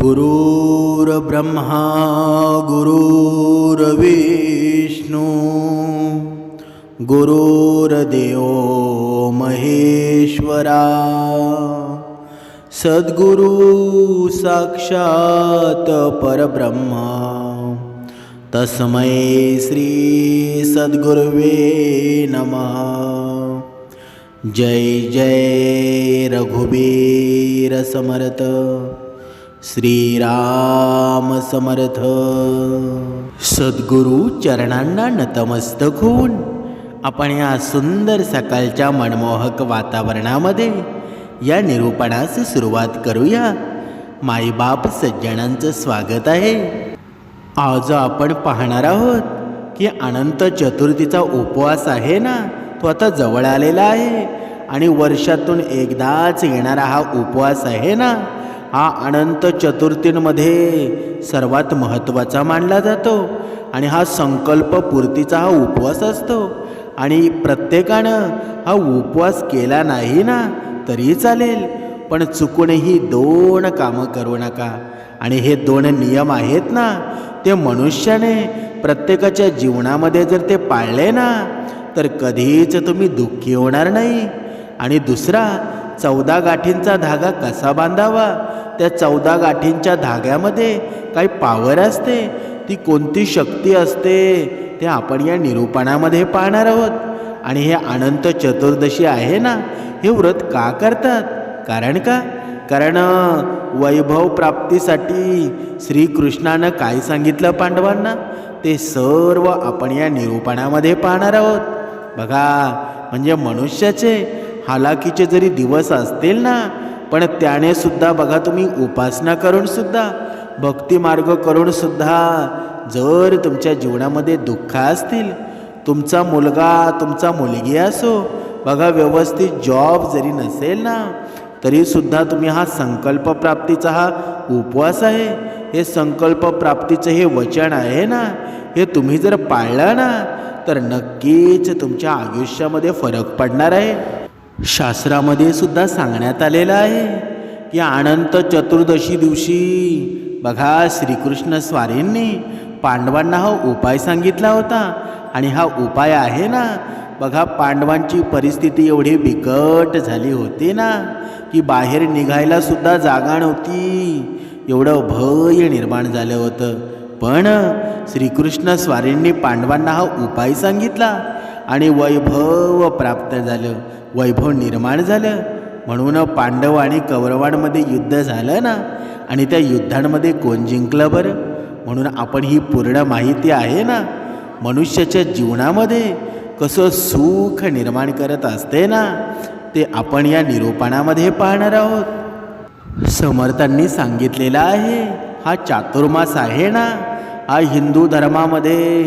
गुरुर्ब्रह्मा गुरुर्विष्णू गुरुर्देव महेश्वरा सद्गुरु साक्षात परब्रह्मा तस्मै श्री सद्गुरुवे नमः. जय जय रघुबीर समर्थ. श्रीराम समर्थ। सद्गुरु चरणांना नतमस्तक होऊन आपण या सुंदर सकाळच्या मनमोहक वातावरणामध्ये या निरूपणास सुरुवात करूया. माईबाप सज्जनांचं स्वागत आहे. आज आपण पाहणार आहोत की अनंत चतुर्थीचा उपवास आहे ना? तो आता जवळ आलेला आहे आणि वर्षातून एकदाच येणारा हा उपवास आहे ना? हा अनंत चतुर्थींमध्ये सर्वात महत्त्वाचा मानला जातो आणि हा संकल्प पूर्तीचा हा उपवास असतो. आणि प्रत्येकानं हा उपवास केला नाही ना तरी चालेल. पण चुकूनही दोन कामं करू नका. आणि हे दोन नियम आहेत ना ते मनुष्याने प्रत्येकाच्या जीवनामध्ये जर ते पाळले ना तर कधीच तुम्ही दुःखी होणार नाही. आणि दुसरा चौदा गाठींचा धागा कसा बांधावा? त्या चौदा गाठींच्या धाग्यामध्ये काही पावर असते. ती कोणती शक्ती असते ते आपण या निरूपणामध्ये पाहणार आहोत. आणि हे अनंत चतुर्दशी आहे ना हे व्रत का करतात? कारण का? कारण वैभव प्राप्तीसाठी श्रीकृष्णानं काय सांगितलं पांडवांना? ते सर्व आपण या निरूपणामध्ये पाहणार आहोत. बघा म्हणजे मनुष्याचे हालाकीचे जरी दिवस असतील ना पण त्याने सुद्धा बघा तुम्ही उपासना करून सुद्धा करूनसुद्धा करून सुद्धा जर तुमच्या जीवनामध्ये दुःख असतील तुमचा मुलगा तुमचा मुलगी असो बघा व्यवस्थित जॉब जरी नसेल ना तरीसुद्धा तुम्ही हा संकल्प प्राप्तीचा हा उपवास आहे. हे संकल्प प्राप्तीचं हे वचन आहे ना हे तुम्ही जर पाळलं ना तर नक्कीच तुमच्या आयुष्यामध्ये फरक पडणार आहे. शास्त्रामध्ये सुद्धा सांगण्यात आलेलं आहे की अनंत चतुर्दशी दिवशी बघा श्रीकृष्ण स्वारींनी पांडवांना हा उपाय सांगितला होता. आणि हा उपाय आहे ना बघा पांडवांची परिस्थिती एवढी बिकट झाली होती ना की बाहेर निघायला सुद्धा जागा नव्हती. एवढं भय निर्माण झालं होतं. पण श्रीकृष्ण स्वारींनी पांडवांना हा उपाय सांगितला. आणि वैभव प्राप्त झालं. वैभव निर्माण झालं. म्हणून पांडव आणि कौरवांमध्ये युद्ध झालं ना? आणि त्या युद्धांमध्ये कोण जिंकलं बरं? म्हणून आपण ही पूर्ण माहिती आहे ना? मनुष्याच्या जीवनामध्ये कसं सुख निर्माण करत असते ना? ते आपण या निरूपणामध्ये पाहणार आहोत. समर्थांनी सांगितलेला आहे हा चातुर्मास आहे ना? हा हिंदू धर्मामध्ये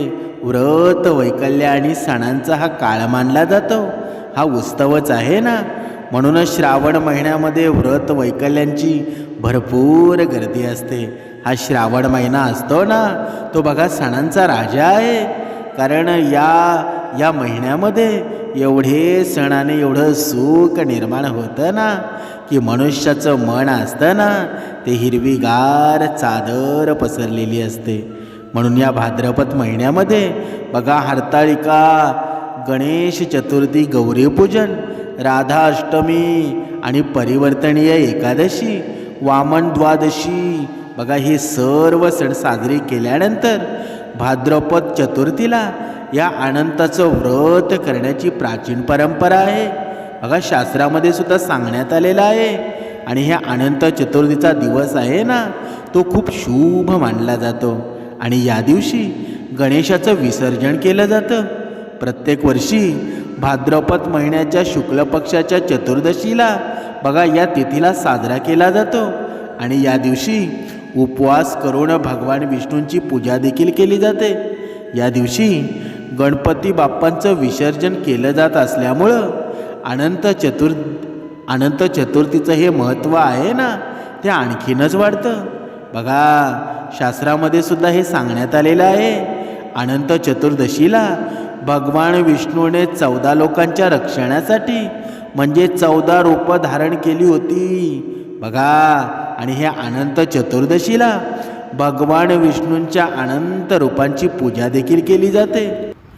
व्रत वैकल्य आणि सणांचा हा काळ मानला जातो. हा उत्सवच आहे ना? म्हणूनच श्रावण महिन्यामध्ये व्रत वैकल्यांची भरपूर गर्दी असते. हा श्रावण महिना असतो ना? तो बघा सणांचा राजा आहे. कारण या या महिन्यामध्ये एवढे सणाने एवढं सुख निर्माण होतं ना? की मनुष्याचं मन असतं ना? ते हिरवीगार चादर पसरलेली असते. म्हणून या भाद्रपद महिन्यामध्ये बघा हरताळिका गणेश चतुर्थी गौरीपूजन राधा अष्टमी आणि परिवर्तनीय एकादशी वामन द्वादशी. बघा हे सर्व सण साजरे केल्यानंतर भाद्रपद चतुर्थीला या आनंदाचं व्रत करण्याची प्राचीन परंपरा आहे. बघा शास्त्रामध्ये सुद्धा सांगण्यात आलेलं आहे. आणि ह्या अनंत चतुर्थीचा दिवस आहे ना तो खूप शुभ मानला जातो. आणि या दिवशी गणेशाचं विसर्जन केलं जातं. प्रत्येक वर्षी भाद्रपद महिन्याच्या शुक्ल पक्षाच्या चतुर्दशीला बघा या तिथीला साजरा केला जातो. आणि या दिवशी उपवास करून भगवान विष्णूंची पूजा देखील केली जाते. या दिवशी गणपती बाप्पांचं विसर्जन केलं जात असल्यामुळं अनंत चतुर् अनंत चतुर्थीचं हे महत्त्व आहे ना ते आणखीनच वाढतं. बघा शास्त्रामध्ये सुद्धा हे सांगण्यात आलेलं आहे. अनंत चतुर्दशीला भगवान विष्णूने चौदा लोकांच्या रक्षणासाठी म्हणजे चौदा रूपं धारण केली होती. बघा आणि हे अनंत चतुर्दशीला भगवान विष्णूंच्या अनंत रूपांची पूजा देखील केली जाते.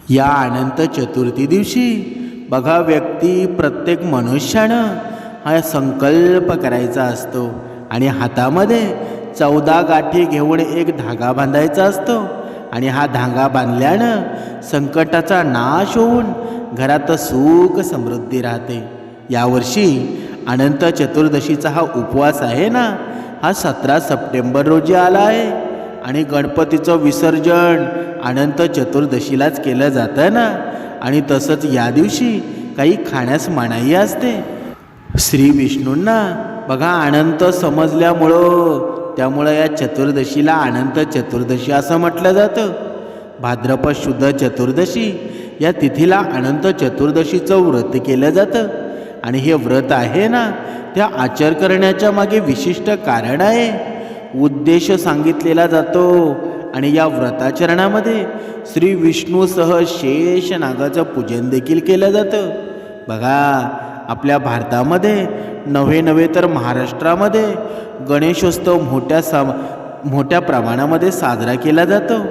या अनंत चतुर्थी दिवशी बघा व्यक्ती प्रत्येक मनुष्यानं हा संकल्प करायचा असतो. आणि हातामध्ये चौदा गाठी घेऊन एक धागा बांधायचा असतो. आणि हा धागा बांधल्यानं संकटाचा नाश होऊन घरात सुख समृद्धी राहते. यावर्षी अनंत चतुर्दशीचा हा उपवास आहे ना? हा सतरा सप्टेंबर रोजी आला आहे. आणि गणपतीचं विसर्जन अनंत चतुर्दशीलाच केलं जातं ना? आणि तसंच या दिवशी काही खाण्यास मनाई असते. श्री विष्णूंना बघा अनंत समजल्यामुळं त्यामुळं या चतुर्दशीला अनंत चतुर्दशी असं म्हटलं जातं. भाद्रपद शुद्ध चतुर्दशी या तिथीला अनंत चतुर्दशीचं व्रत केलं जातं. आणि हे व्रत आहे ना त्या आचर करण्याच्या मागे विशिष्ट कारण आहे. उद्देश सांगितलेला जातो. आणि या व्रताचरणामध्ये श्री विष्णूसह शेष नागाचं पूजन देखील केलं जातं. बघा आपल्या भारतामध्ये नव्हे नव्हे तर महाराष्ट्रामध्ये गणेशोत्सव मोठ्या सम मोठ्या प्रमाणामध्ये साजरा केला जातो.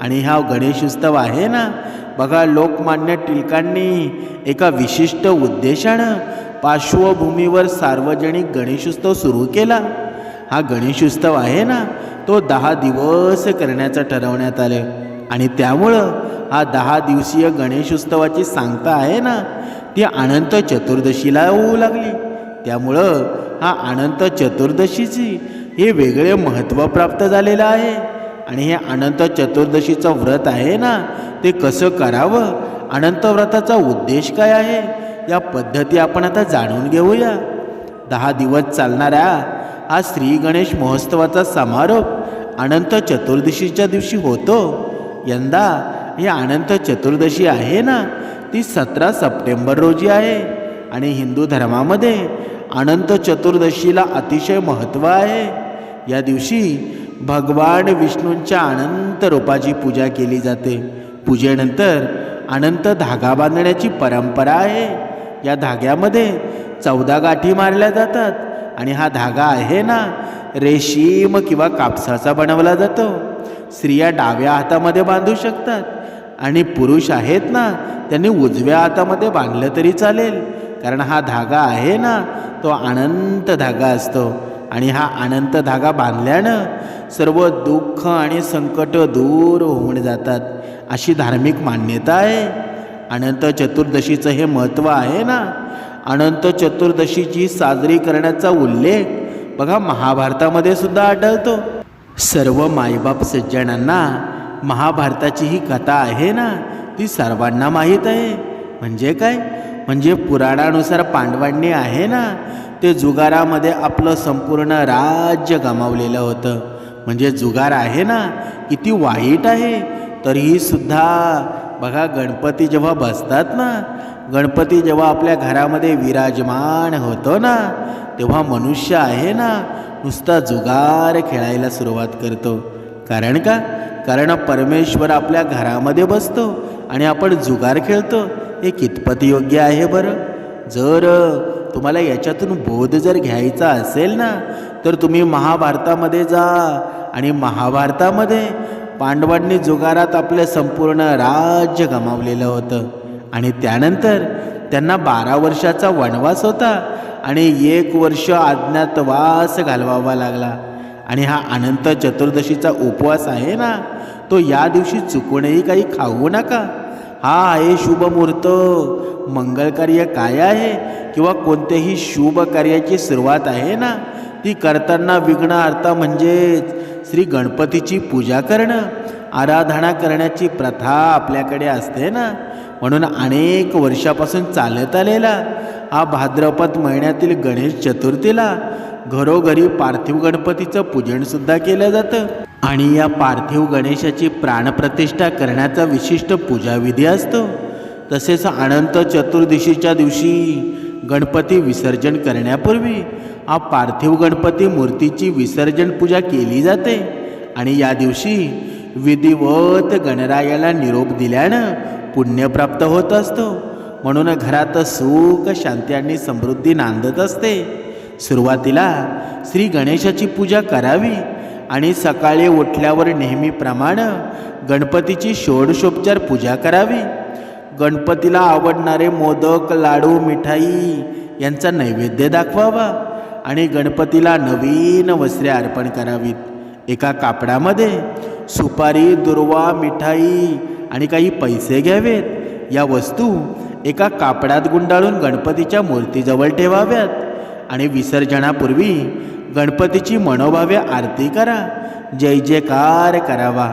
आणि हा गणेशोत्सव आहे ना बघा लोकमान्य टिळकांनी एका विशिष्ट उद्देशानं पार्श्वभूमीवर सार्वजनिक गणेशोत्सव सुरू केला. हा गणेशोत्सव आहे ना तो दहा दिवस करण्याचं ठरवण्यात आलं. आणि त्यामुळं हा दहा दिवसीय गणेशोत्सवाची सांगता आहे ना ती अनंत चतुर्दशीला होऊ लागली. त्यामुळं हा अनंत चतुर्दशीची हे वेगळे महत्त्व प्राप्त झालेलं आहे. आणि हे अनंत चतुर्दशीचं व्रत आहे ना ते कसं करावं? अनंत व्रताचा उद्देश काय आहे? या पद्धती आपण आता जाणून घेऊया. दहा दिवस चालणाऱ्या हा श्री गणेश महोत्सवाचा समारोप अनंत चतुर्दशीच्या दिवशी होतो. यंदा ही अनंत चतुर्दशी आहे ना ती सतरा सप्टेंबर रोजी आहे. आणि हिंदू धर्मामध्ये अनंत चतुर्दशीला अतिशय महत्त्व आहे. या दिवशी भगवान विष्णूंच्या अनंत रूपाची पूजा केली जाते. पूजेनंतर अनंत धागा बांधण्याची परंपरा आहे. या धाग्यामध्ये चौदा गाठी मारल्या जातात. आणि हा धागा आहे ना रेशीम किंवा कापसाचा बनवला जातो. स्त्रिया डाव्या हातामध्ये बांधू शकतात. आणि पुरुष आहेत ना त्यांनी उजव्या हातामध्ये बांधलं तरी चालेल. कारण हा धागा आहे ना तो अनंत धागा असतो. आणि हा अनंत धागा बांधल्यानं सर्व दुःख आणि संकट दूर होऊन जातात. अशी धार्मिक मान्यता आहे. अनंत चतुर्दशीचं हे महत्त्व आहे ना. अनंत चतुर्दशीची साजरी करण्याचा उल्लेख बघा महाभारतामध्ये सुद्धा आढळतो. सर्व मायबाप सज्जनांना महाभारताची ही कथा आहे ना? ती सर्वांना माहीत आहे. म्हणजे काय? म्हणजे पुराणानुसार पांडवांनी आहे ना ते जुगारामध्ये आपलं संपूर्ण राज्य गमावलेलं होतं. म्हणजे जुगार आहे ना किती वाईट आहे. तरीही सुद्धा बघा गणपती जेव्हा बसतात ना गणपती जेव्हा आपल्या घरामध्ये विराजमान होतो ना तेव्हा मनुष्य आहे ना नुसता जुगार खेळायला सुरुवात करतो. कारण का? कारण परमेश्वर आपल्या घरामध्ये बसतो आणि आपण जुगार खेळतो. हे कितपत योग्य आहे बरं? जर तुम्हाला याच्यातून बोध जर घ्यायचा असेल ना तर तुम्ही महाभारतामध्ये जा आणि महाभारतामध्ये पांडवांनी जुगारात आपलं संपूर्ण राज्य गमावलेलं होतं. आणि त्यानंतर त्यांना बारा वर्षाचा वनवास होता. आणि एक वर्ष अज्ञातवास घालवावा लागला. आणि हा अनंत चतुर्दशीचा उपवास आहे ना तो या दिवशी चुकूनही काही खाऊ नका. हा आहे शुभ मुहूर्त. मंगलकार्य काय आहे किंवा कोणत्याही शुभ कार्याची सुरुवात आहे ना ती करताना विघ्न अर्था म्हणजेच श्री गणपतीची पूजा करणं आराधना करण्याची प्रथा आपल्याकडे असते ना. म्हणून अनेक वर्षापासून चालत आलेला हा भाद्रपद महिन्यातील गणेश चतुर्थीला घरोघरी पार्थिव गणपतीचं पूजनसुद्धा केलं जातं. आणि या पार्थिव गणेशाची प्राणप्रतिष्ठा करण्याचा विशिष्ट पूजाविधी असतो. तसेच अनंत चतुर्दशीच्या दिवशी गणपती विसर्जन करण्यापूर्वी हा पार्थिव गणपती मूर्तीची विसर्जन पूजा केली जाते. आणि या दिवशी विधिवत गणरायाला निरोप दिल्यानं पुण्य प्राप्त होत असतो. म्हणून घरात सुख शांती आणि समृद्धी नांदत असते. सुरुवातीला श्री गणेशाची पूजा करावी आणि सकाळी उठल्यावर नेहमीप्रमाणे गणपतीची षोडशोपचार पूजा करावी. गणपतीला आवडणारे मोदक लाडू मिठाई यांचा नैवेद्य दाखवावा आणि गणपतीला नवीन वस्त्रे अर्पण करावीत. एका कापडामध्ये सुपारी दुर्वा मिठाई आणि काही पैसे घ्यावेत. या वस्तू एका कापडात गुंडाळून गणपतीच्या मूर्तीजवळ ठेवाव्यात. आणि विसर्जनापूर्वी गणपतीची मनोभावे आरती करा. जय जयकार करावा.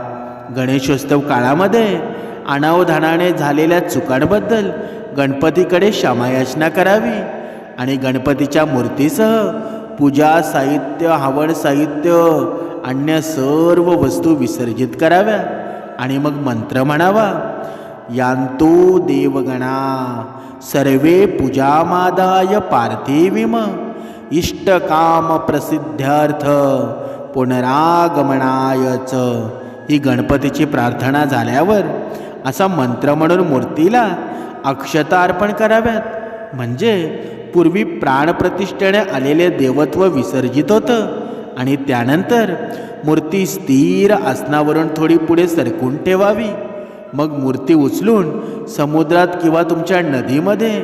गणेशोत्सव काळामध्ये अनावधानाने झालेल्या चुकांबद्दल गणपतीकडे क्षमायाचना करावी. आणि गणपतीच्या मूर्तीसह पूजा साहित्य हवन साहित्य अन्य सर्व वस्तू विसर्जित कराव्या आणि मग मंत्र म्हणावा यांतो देवगणा सर्वे पूजामादाय पार्थिविम इष्टकाम प्रसिद्धार्थ पुनरागमनायच ही गणपतीची प्रार्थना झाल्यावर असा मंत्र म्हणून मूर्तीला अक्षता अर्पण कराव्यात. म्हणजे पूर्वी प्राणप्रतिष्ठेने आलेले देवत्व विसर्जित होतं. आणि त्यानंतर मूर्ती स्थिर आसनावरून थोडी पुढे सरकून ठेवावी. मग मूर्ती उचलून समुद्रात किंवा तुमच्या नदीमध्ये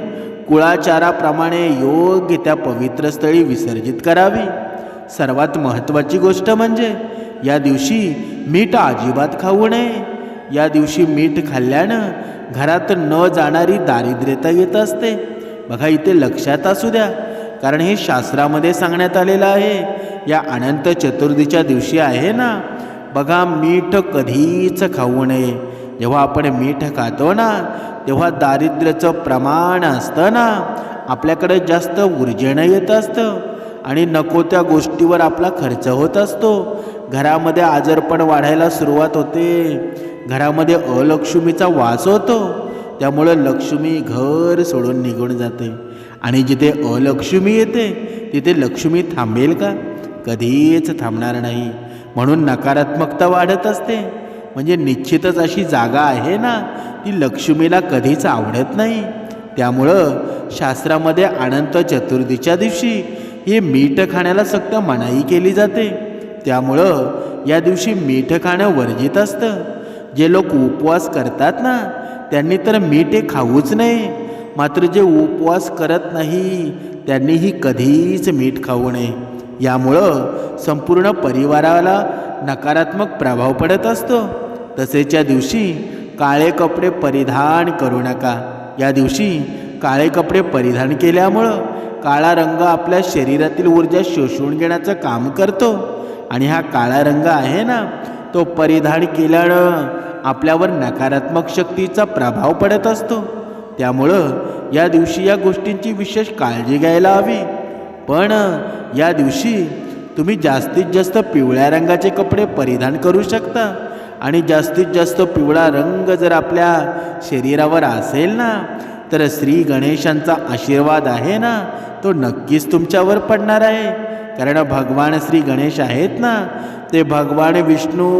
कुळाचाराप्रमाणे योग्य त्या पवित्र स्थळी विसर्जित करावी. सर्वात महत्त्वाची गोष्ट म्हणजे या दिवशी मीठ अजिबात खाऊ नये. या दिवशी मीठ खाल्ल्यानं घरात न जाणारी दारिद्र्यता येत असते. बघा इथे लक्षात असू द्या. कारण हे शास्त्रामध्ये सांगण्यात आलेलं आहे. या अनंत चतुर्थीच्या दिवशी आहे ना बघा मीठ कधीच खाऊ नये. जेव्हा आपण मीठ खातो ना तेव्हा दारिद्र्याचं प्रमाण असतं ना. आपल्याकडे जास्त ऊर्जेनं येत असतं आणि नको त्या गोष्टीवर आपला खर्च होत असतो. घरामध्ये आजारपण वाढायला सुरुवात होते. घरामध्ये अलक्ष्मीचा वास होतो. त्यामुळं लक्ष्मी घर सोडून निघून जाते. आणि जिथे अलक्ष्मी येते तिथे लक्ष्मी थांबेल का? कधीच थांबणार नाही. म्हणून नकारात्मकता वाढत असते. म्हणजे निश्चितच अशी जागा आहे ना ती लक्ष्मीला कधीच आवडत नाही. त्यामुळं शास्त्रामध्ये अनंत चतुर्दीच्या दिवशी हे मीठ खाण्याला सक्त मनाई केली जाते. त्यामुळं या दिवशी मीठ खाणं वर्जित असतं. जे लोक उपवास करतात ना त्यांनी तर मीठ हे खाऊच नये. मात्र जे उपवास करत नाही त्यांनीही कधीच मीठ खाऊ नये. यामुळं संपूर्ण परिवाराला नकारात्मक प्रभाव पडत असतो. तसेच्या दिवशी काळे कपडे परिधान करू नका. या दिवशी काळे कपडे परिधान केल्यामुळं काळा रंग आपल्या शरीरातील ऊर्जा शोषून घेण्याचं काम करतो. आणि हा काळा रंग आहे ना तो परिधान केल्यानं आपल्यावर नकारात्मक शक्तीचा प्रभाव पडत असतो. त्यामुळं या दिवशी या गोष्टींची विशेष काळजी घ्यायला हवी. पण या दिवशी तुम्ही जास्तीत जास्त पिवळ्या रंगाचे कपडे परिधान करू शकता. आणि जास्तीत जास्त पिवळा रंग जर आपल्या शरीरावर असेल ना तर श्री गणेशांचा आशीर्वाद आहे ना तो नक्कीच तुमच्यावर पडणार आहे. कारण भगवान श्री गणेश आहेत ना ते भगवान विष्णू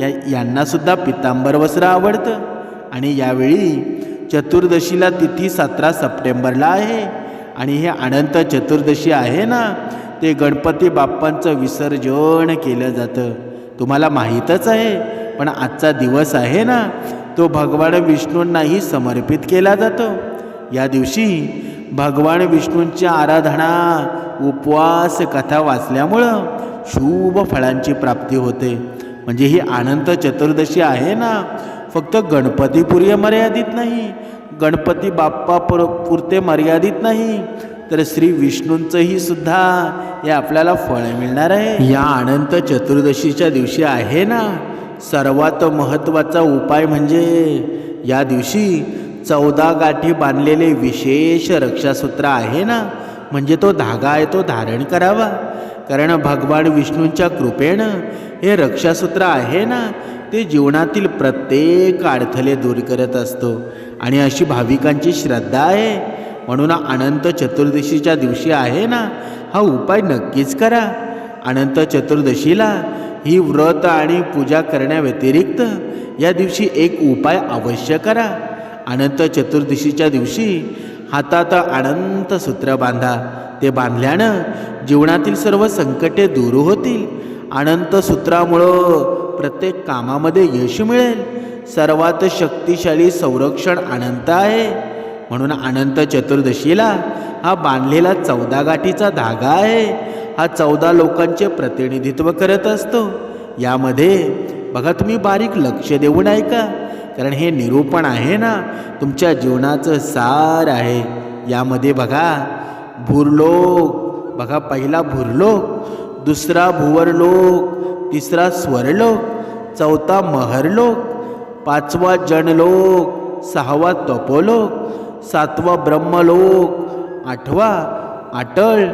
या यांनासुद्धा पितांबर वस्त्र आवडतं. आणि यावेळी चतुर्दशीला तिथी सतरा सप्टेंबरला आहे. आणि हे अनंत चतुर्दशी आहे ना ते गणपती बाप्पांचं विसर्जन केलं जातं. तुम्हाला माहीतच आहे पण आजचा दिवस आहे ना तो भगवान विष्णूंनाही समर्पित केला जातो. या दिवशी भगवान विष्णूंची आराधना उपवास कथा वाचल्यामुळं शुभ फळांची प्राप्ती होते. म्हणजे ही अनंत चतुर्दशी आहे ना फक्त गणपतीपुरी मर्यादित नाही. गणपती बाप्पा पुर पुरते मर्यादित नाही. तर श्री विष्णूंचंही सुद्धा हे आपल्याला फळ मिळणार आहे. या अनंत चतुर्दशीच्या दिवशी आहे ना? सर्वात महत्त्वाचा उपाय म्हणजे या दिवशी चौदा गाठी बांधलेले विशेष रक्षासूत्र आहे ना? म्हणजे तो धागा आहे तो धारण करावा. कारण भगवान विष्णूंच्या कृपेनं हे रक्षासूत्र आहे ना ते जीवनातील प्रत्येक अडथळे दूर करत असतो. आणि अशी भाविकांची श्रद्धा आहे. म्हणून अनंत चतुर्दशीच्या दिवशी आहे ना हा उपाय नक्कीच करा. अनंत चतुर्दशीला ही व्रत आणि पूजा करण्याव्यतिरिक्त या दिवशी एक उपाय अवश्य करा. अनंत चतुर्दशीच्या दिवशी हातात अनंत सूत्र बांधा. ते बांधल्यानं जीवनातील सर्व संकटे दूर होतील. अनंत सूत्रामुळं प्रत्येक कामामध्ये यश मिळेल. सर्वात शक्तिशाली संरक्षण अनंत आहे. म्हणून अनंत चतुर्दशीला हा बांधलेला चौदा गाठीचा धागा आहे. हा चौदा लोकांचे प्रतिनिधित्व करत असतो. यामध्ये बघा तुम्ही बारीक लक्ष देऊन ऐका कारण हे निरूपण आहे ना तुमच्या जीवनाचं सार आहे. यामध्ये बघा भूरलोक. बघा पहिला भूरलोक दुसरा भुवरलोक तिसरा स्वरलोक चौथा महरलोक पाचवा जनलोक सहावा तपोलोक सातवा ब्रह्मलोक आठवा आटळ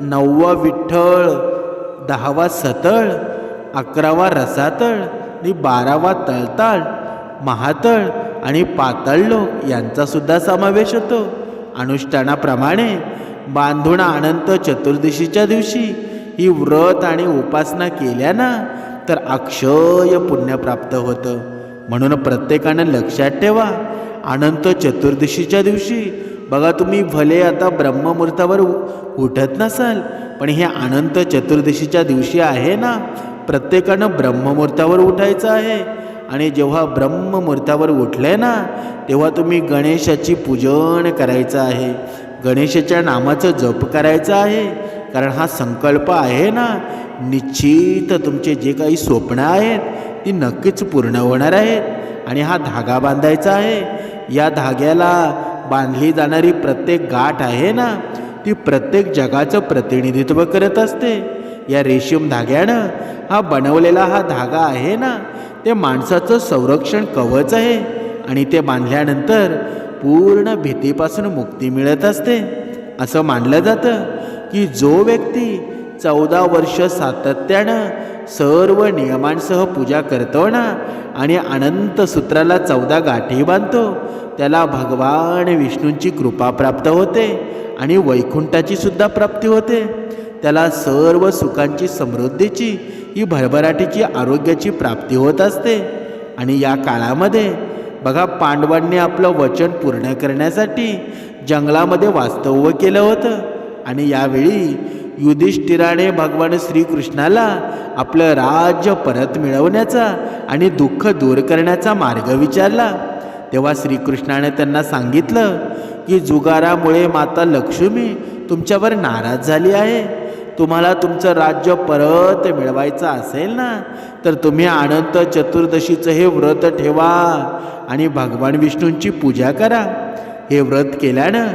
नववा विठ्ठळ दहावा सतळ अकरावा रसातळ आणि बारावा तळताळ महातळ आणि पातळ लोक यांचासुद्धा समावेश होतो. अनुष्ठानाप्रमाणे बांधून अनंत चतुर्दशीच्या दिवशी ही व्रत आणि उपासना केल्या ना तर अक्षय पुण्य प्राप्त होतं. म्हणून प्रत्येकानं लक्षात ठेवा अनंत चतुर्दशीच्या दिवशी बघा तुम्ही भले आता ब्रह्ममुहूर्तावर उ- उठत नसाल पण हे अनंत चतुर्दशीच्या दिवशी आहे ना प्रत्येकानं ब्रह्ममुहूर्तावर उठायचं आहे. आणि जेव्हा ब्रह्ममुहूर्तावर उठले ना तेव्हा तुम्ही गणेशाची पूजन करायचं आहे. गणेशाच्या नामाचं जप करायचं आहे. कारण हा संकल्प आहे ना निश्चित तुमचे जे काही स्वप्न आहेत ती नक्कीच पूर्ण होणार आहेत. आणि हा धागा बांधायचा आहे. या धाग्याला बांधली जाणारी प्रत्येक गाठ आहे ना ती प्रत्येक जगाचं प्रतिनिधित्व करत असते. या रेशीम धाग्यानं हा बनवलेला हा धागा आहे ना ते माणसाचं संरक्षण कवच आहे. आणि ते बांधल्यानंतर पूर्ण भीतीपासून मुक्ती मिळत असते. असं मानलं जातं की जो व्यक्ती चौदा वर्ष सातत्यानं सर्व नियमांसह पूजा करतो ना आणि अनंत सूत्राला चौदा गाठी बांधतो त्याला भगवान विष्णूंची कृपा प्राप्त होते आणि वैकुंठाची सुद्धा प्राप्ती होते. त्याला सर्व सुखांची समृद्धीची ही भरभराटीची आरोग्याची प्राप्ती होत असते. आणि या काळामध्ये बघा पांडवांनी आपलं वचन पूर्ण करण्यासाठी जंगलामध्ये वास्तव्य केलं होतं. आणि यावेळी युधिष्ठिराने भगवान श्रीकृष्णाला आपलं राज्य परत मिळवण्याचा आणि दुःख दूर करण्याचा मार्ग विचारला. तेव्हा श्रीकृष्णाने त्यांना सांगितलं की जुगारामुळे माता लक्ष्मी तुमच्यावर नाराज झाली आहे. तुम्हाला तुमचं राज्य परत मिळवायचं असेल ना तर तुम्ही अनंत चतुर्दशीचं हे व्रत ठेवा आणि भगवान विष्णूंची पूजा करा. हे व्रत केल्यानं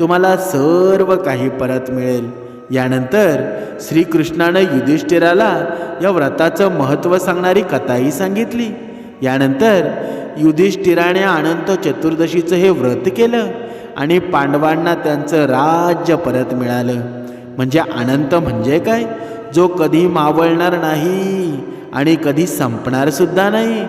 तुम्हाला सर्व काही परत मिळेल. यानंतर श्रीकृष्णानं युधिष्ठिराला या व्रताचं महत्त्व सांगणारी कथाही सांगितली. यानंतर युधिष्ठिराने अनंत चतुर्दशीचं हे व्रत केलं आणि पांडवांना त्यांचं राज्य परत मिळालं. म्हणजे अनंत म्हणजे काय? जो कधी मावळणार नाही आणि कधी संपणार सुद्धा नाही.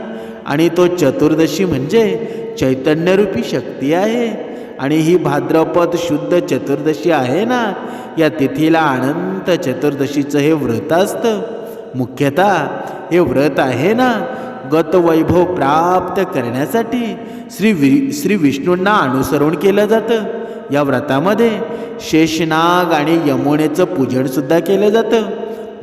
आणि तो चतुर्दशी म्हणजे चैतन्यरूपी शक्ती आहे. आणि ही भाद्रपद शुद्ध चतुर्दशी आहे ना या तिथीला अनंत चतुर्दशीचं हे व्रत असतं. मुख्यतः हे व्रत आहे ना गतवैभव प्राप्त करण्यासाठी श्री वि श्री विष्णूंना अनुसरण केलं जातं. या व्रतामध्ये शेषनाग आणि यमुनेचं पूजनसुद्धा केलं जातं.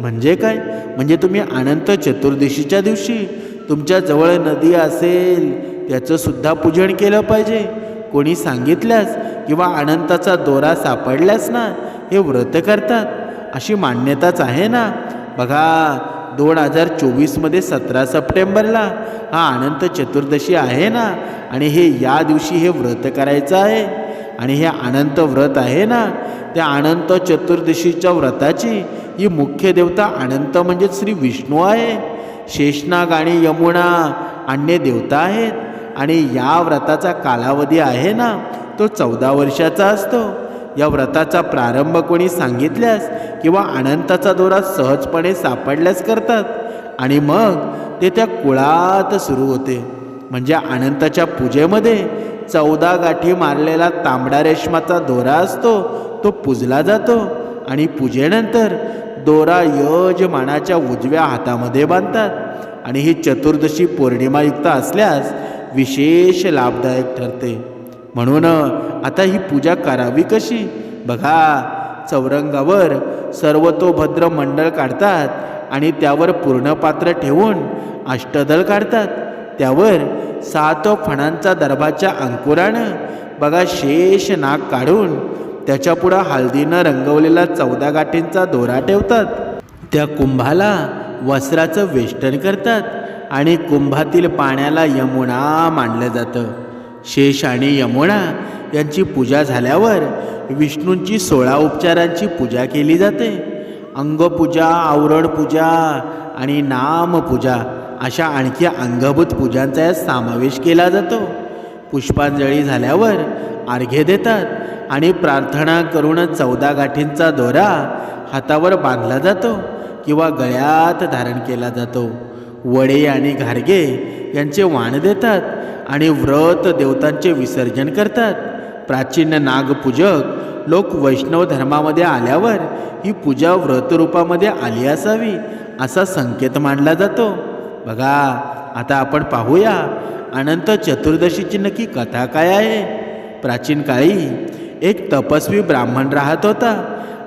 म्हणजे काय? म्हणजे तुम्ही अनंत चतुर्दशीच्या दिवशी तुमच्या जवळ नदी असेल त्याचंसुद्धा पूजन केलं पाहिजे. कोणी सांगितल्यास किंवा अनंताचा दोरा सापडल्यास ना हे व्रत करतात. अशी मान्यताच आहे ना? बघा दोन हजार चोवीसमध्ये सतरा सप्टेंबरला हा अनंत चतुर्दशी आहे ना? आणि हे या दिवशी हे व्रत करायचं आहे. आणि हे अनंत व्रत आहे ना त्या अनंत चतुर्दशीच्या व्रताची ही मुख्य देवता अनंत म्हणजे श्री विष्णू आहे. शेषनाग आणि यमुना अन्य देवता आहेत. आणि या व्रताचा कालावधी आहे ना तो चौदा वर्षाचा असतो. या व्रताचा प्रारंभ कोणी सांगितल्यास किंवा अनंताचा दोरा सहजपणे सापडल्यास करतात. आणि मग ते त्या कुळात सुरू होते. म्हणजे अनंताच्या पूजेमध्ये चौदा गाठी मारलेला तांबडा रेशमाचा दोरा असतो तो पूजला जातो आणि पूजेनंतर दोरा यजमानाच्या उजव्या हातामध्ये बांधतात. आणि ही चतुर्दशी पौर्णिमायुक्त असल्यास विशेष लाभदायक ठरते. म्हणून आता ही पूजा करावी कशी? बघा चौरंगावर सर्वतोभद्र मंडळ काढतात आणि त्यावर पूर्ण पात्र ठेवून अष्टदल काढतात. त्यावर सात फणांचा दर्भाच्या अंकुरानं बघा शेष नाक काढून त्याच्यापुढं हळदीनं रंगवलेला चौदा गाठींचा दोरा ठेवतात. त्या कुंभाला वस्त्राचं वेष्टन करतात आणि कुंभातील पाण्याला यमुना मानलं जातं. शेष आणि यमुना यांची पूजा झाल्यावर विष्णूंची सोळा उपचारांची पूजा केली जाते. अंगपूजा आवरण पूजा आणि नामपूजा अशा आणखी अंगभूत पूजांचा यात समावेश केला जातो. पुष्पांजळी झाल्यावर अर्घ्य देतात आणि प्रार्थना करून चौदा गाठींचा दोरा हातावर बांधला जातो किंवा गळ्यात धारण केला जातो. वडे आणि घारगे यांचे वाण देतात आणि व्रत देवतांचे विसर्जन करतात. प्राचीन नागपूजक लोक वैष्णव धर्मामध्ये आल्यावर ही पूजा व्रतरूपामध्ये आली असावी असा संकेत मानला जातो. बघा आता आपण पाहूया. अनंत चतुर्दशीची नक्की कथा काय आहे? प्राचीन काळी एक तपस्वी ब्राह्मण राहत होता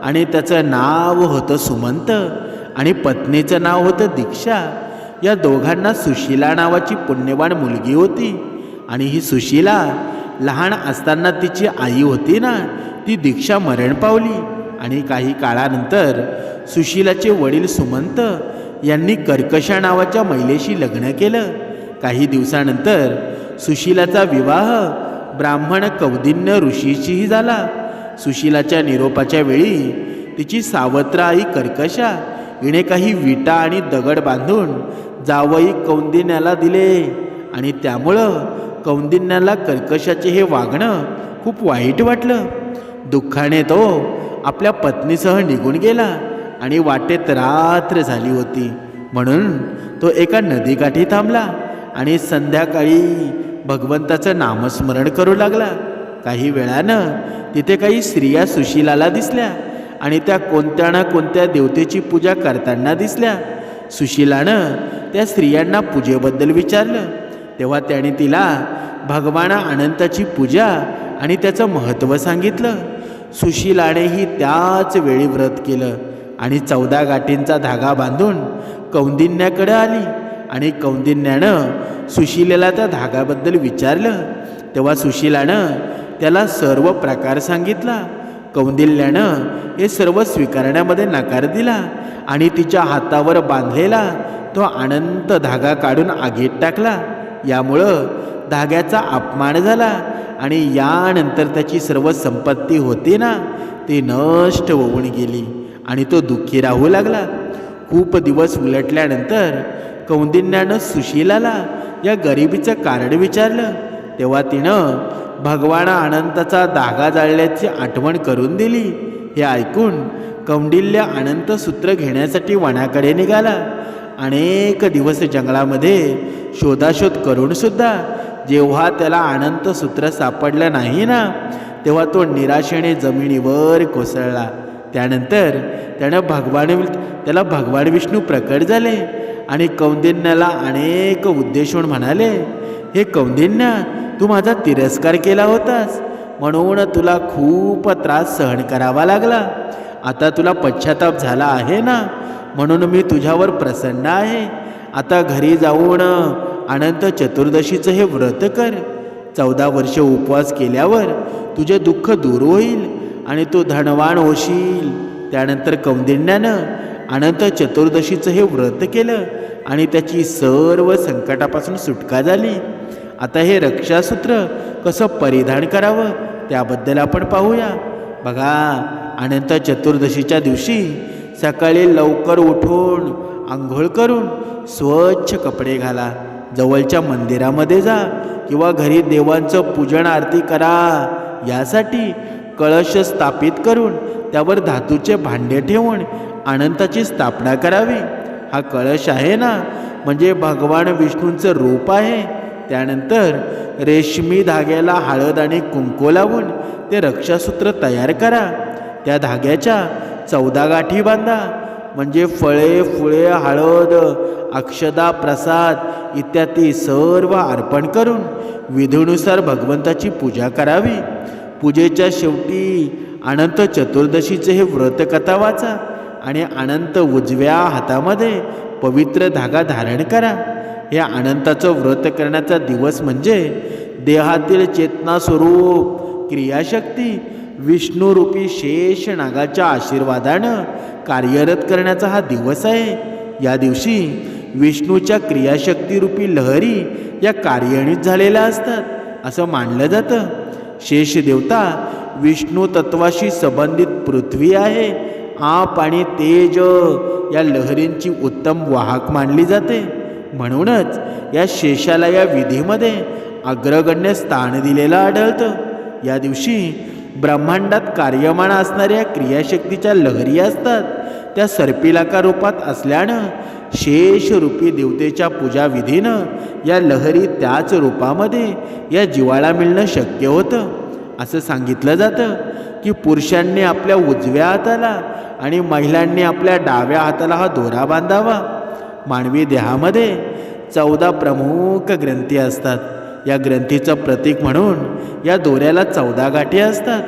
आणि त्याचं नाव होतं सुमंत आणि पत्नीचं नाव होतं दीक्षा. या दोघांना सुशीला नावाची पुण्यवान मुलगी होती आणि ही सुशीला लहान असताना तिची आई होती ना ती दीक्षा मरण पावली आणि काही काळानंतर सुशीलाचे वडील सुमंत यांनी कर्कशा नावाच्या महिलेशी लग्न केलं. काही दिवसानंतर सुशीलाचा विवाह ब्राह्मण कौदिन्य ऋषीशीही झाला. सुशीलाच्या निरोपाच्या वेळी तिची सावत्र आई कर्कशा हिने काही विटा आणि दगड बांधून जावई कौंदिन्याला दिले आणि त्यामुळं कौंदिन्याला कर्कशाचे हे वागणं खूप वाईट वाटलं. दुःखाने तो आपल्या पत्नीसह निघून गेला. आणि वाटेत रात्र झाली होती. म्हणून तो एका नदीकाठी थांबला आणि संध्याकाळी भगवंताचं नामस्मरण करू लागला. काही वेळानं तिथे काही स्त्रिया सुशीलाला दिसल्या आणि त्या कोणत्या ना कोणत्या देवतेची पूजा करताना दिसल्या. सुशीलानं त्या स्त्रियांना पूजेबद्दल विचारलं. तेव्हा त्याने तिला भगवाना अनंताची पूजा आणि त्याचं महत्त्व सांगितलं. सुशीलानेही त्याच वेळी व्रत केलं. आणि चौदा गाठींचा धागा बांधून कौंदिन्याकडे आली. आणि कौंदिन्यानं सुशीलेला त्या धागाबद्दल विचारलं. तेव्हा सुशीलानं त्याला सर्व प्रकार सांगितला. कौंदिल्यानं हे सर्व स्वीकारण्यामध्ये नकार दिला आणि तिच्या हातावर बांधलेला तो अनंत धागा काढून आगीत टाकला. यामुळं धाग्याचा अपमान झाला आणि यानंतर त्याची सर्व संपत्ती होती ना ती नष्ट होऊन गेली. आणि तो दुःखी राहू लागला. खूप दिवस उलटल्यानंतर कौंदिन्यानं सुशीलाला या गरिबीचं कारण विचारलं. तेव्हा तिनं भगवाना अनंताचा धागा जाळल्याची आठवण करून दिली. हे ऐकून कौंडिल्य अनंत सूत्र घेण्यासाठी वनाकडे निघाला. अनेक दिवस जंगलामध्ये शोधाशोध करूनसुद्धा जेव्हा त्याला अनंत सूत्र सापडलं नाही ना तेव्हा तो निराशेने जमिनीवर कोसळला. त्यानंतर त्यानं भगवान त्याला भगवान विष्णू प्रकट झाले आणि कौंदिन्याला अनेक उद्देशून म्हणाले हे कौंदिन्या तू माझा तिरस्कार केला होतास. म्हणून तुला खूप त्रास सहन करावा लागला. आता तुला पश्चाताप झाला आहे ना? म्हणून मी तुझ्यावर प्रसन्न आहे. आता घरी जाऊन अनंत चतुर्दशीचं हे व्रत कर. चौदा वर्ष उपवास केल्यावर तुझे दुःख दूर होईल. आणि तू धनवान होशील. त्यानंतर कौंदिण्यानं अनंत चतुर्दशीचं हे व्रत केलं आणि त्याची सर्व संकटापासून सुटका झाली. आता हे रक्षासूत्र कसं परिधान करावं त्याबद्दल आपण पाहूया. बघा अनंत चतुर्दशीच्या दिवशी सकाळी लवकर उठून आंघोळ करून स्वच्छ कपडे घाला. जवळच्या मंदिरामध्ये जा किंवा घरी देवांचं पूजन आरती करा. यासाठी कळश स्थापित करून त्यावर धातूचे भांडे ठेवून अनंताची स्थापना करावी. हा कळश आहे ना? म्हणजे भगवान विष्णूंचं रूप आहे. त्यानंतर रेशमी धाग्याला हळद आणि कुंकू लावून ते रक्षासूत्र तयार करा. त्या धाग्याच्या चौदा गाठी बांधा. म्हणजे फळे फुळे हळद अक्षदा प्रसाद इत्यादी सर्व अर्पण करून विधीनुसार भगवंताची पूजा करावी. पूजेच्या शेवटी अनंत चतुर्दशीचे हे व्रतकथा वाचा आणि अनंत उजव्या हातामध्ये पवित्र धागा धारण करा. या अनंताचं व्रत करण्याचा दिवस म्हणजे देहातील चेतना स्वरूप क्रियाशक्ती विष्णुरूपी शेष नागाच्या आशीर्वादानं कार्यरत करण्याचा हा दिवस आहे. या दिवशी विष्णूच्या क्रियाशक्तीरूपी लहरी या कार्यान्वित झालेल्या असतात असं मानलं जातं. शेष देवता विष्णू तत्वाशी संबंधित पृथ्वी आहे आप आणि तेज या लहरींची उत्तम वाहक मानली जाते. म्हणूनच या शेषाला या विधीमध्ये अग्रगण्य स्थान दिलेलं आढळतं. या दिवशी ब्रह्मांडात कार्यमान असणाऱ्या क्रियाशक्तीच्या लहरी असतात. त्या सर्पिलाका रूपात असल्यानं शेषरूपी देवतेच्या पूजाविधीनं या लहरी त्याच रूपामध्ये या जिवाळा मिळणं शक्य होतं. असं सांगितलं जातं की पुरुषांनी आपल्या उजव्या हाताला आणि महिलांनी आपल्या डाव्या हाताला हा दोरा बांधावा. मानवी देहामध्ये चौदा प्रमुख ग्रंथी असतात. या ग्रंथीचं प्रतीक म्हणून या दोऱ्याला चौदा गाठी असतात.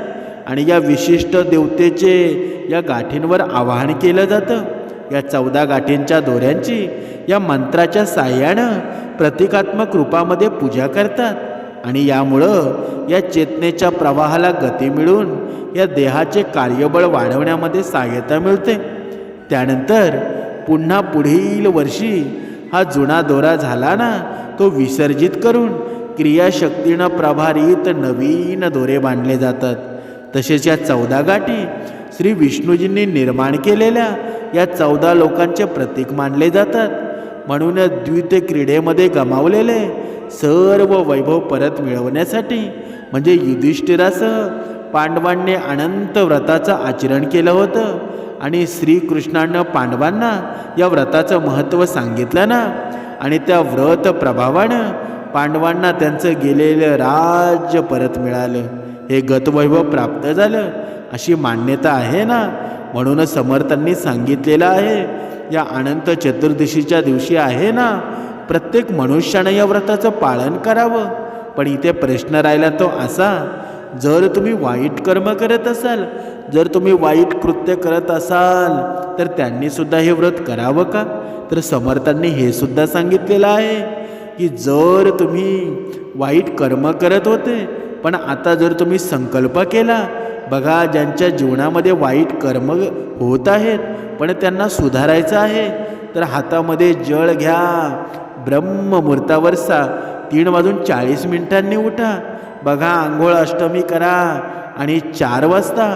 आणि या विशिष्ट देवतेचे या गाठींवर आवाहन केलं जातं. या चौदा गाठींच्या दोऱ्यांची या मंत्राच्या साह्यानं प्रतिकात्मक रूपामध्ये पूजा करतात. आणि यामुळं या चेतनेच्या प्रवाहाला गती मिळून या देहाचे कार्यबळ वाढवण्यामध्ये सहाय्यता मिळते. त्यानंतर पुन्हा पुढील वर्षी हा जुना दोरा झाला ना तो विसर्जित करून क्रियाशक्तीनं प्रभारित नवीन दोरे बांधले जातात. तसेच या चौदा गाठी श्री विष्णूजींनी निर्माण केलेल्या या चौदा लोकांचे प्रतीक मानले जातात. म्हणून द्वितीय क्रीडेमध्ये गमावलेले सर्व वैभव परत मिळवण्यासाठी म्हणजे युधिष्ठिरासह पांडवांनी अनंत व्रताचं आचरण केलं होतं आणि श्रीकृष्णानं पांडवांना या व्रताचं महत्त्व सांगितलं ना? आणि त्या व्रत प्रभावानं पांडवांना त्यांचं गेलेलं राज्य परत मिळालं. हे गतवैभव प्राप्त झालं. अशी मान्यता आहे ना? म्हणून समर्थांनी सांगितलेलं आहे. या अनंत चतुर्दशीच्या दिवशी आहे ना? प्रत्येक मनुष्यानं या व्रताचं पालन करावं. पण इथे प्रश्न राहिला तो असा जर तुम्ही वाईट कर्म करत असाल जर तुम्ही वाईट कृत्य करत असाल तर त्यांनीसुद्धा हे व्रत करावं का? तर समर्थांनी हे सुद्धा सांगितलेलं आहे की जर तुम्ही वाईट कर्म करत होते पण आता जर तुम्ही संकल्प केला बघा ज्यांच्या जीवनामध्ये वाईट कर्म होत आहेत पण त्यांना सुधारायचं आहे तर हातामध्ये जळ घ्या ब्रह्ममुहूर्तावर सा तीन वाजून चाळीस मिनिटांनी उठा बघा आंघोळ अष्टमी करा आणि चार वाजता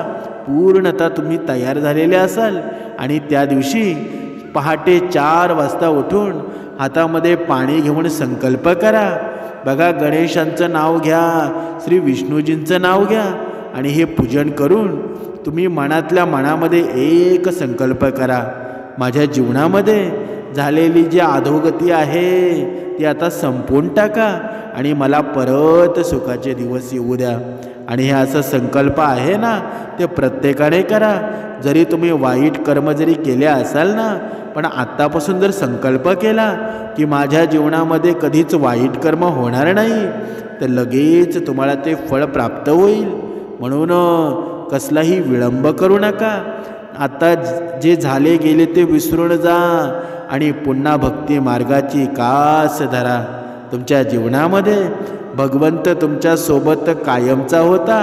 पूर्णतः तुम्ही तयार झालेले असाल आणि त्या दिवशी पहाटे चार वाजता उठून हातामध्ये पाणी घेऊन संकल्प करा बघा गणेशांचं नाव घ्या श्री विष्णूजींचं नाव घ्या आणि हे पूजन करून तुम्ही मनातल्या मनामध्ये एक संकल्प करा. माझ्या जीवनामध्ये झालेली जी अधोगती आहे ती आता संपवून टाका आणि मला परत सुखाचे दिवस येऊ द्या. आणि हे असं संकल्प आहे ना ते प्रत्येकाने करा. जरी तुम्ही वाईट कर्म जरी केले असाल ना पण आत्तापासून जर संकल्प केला की माझ्या जीवनामध्ये कधीच वाईट कर्म होणार नाही तर लगेच तुम्हाला ते फळ प्राप्त होईल. म्हणून कसलाही विळंब करू नका. आता जे झाले गेले ते विसरून जा आणि पुन्हा भक्ती मार्गाची कास धरा तुमच्या जीवनामध्ये. भगवंत तुमच्यासोबत कायमचा होता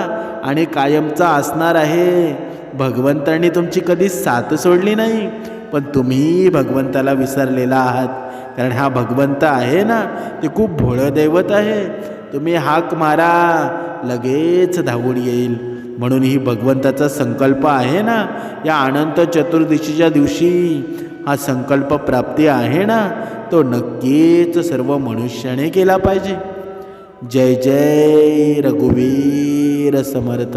आणि कायमचा असणार आहे. भगवंतांनी तुमची कधी साथ सोडली नाही. पण तुम्ही भगवंताला विसरलेला आहात. कारण हा भगवंत आहे ना ते खूप भोळं दैवत आहे. तुम्ही हाक मारा लगेच धावून येईल. म्हणून ही भगवंताचा संकल्प आहे ना या अनंत चतुर्दशीच्या दिवशी हा संकल्प प्राप्ती आहे ना तो नक्कीच सर्व मनुष्याने केला पाहिजे. जय जय रघुवीर समर्थ।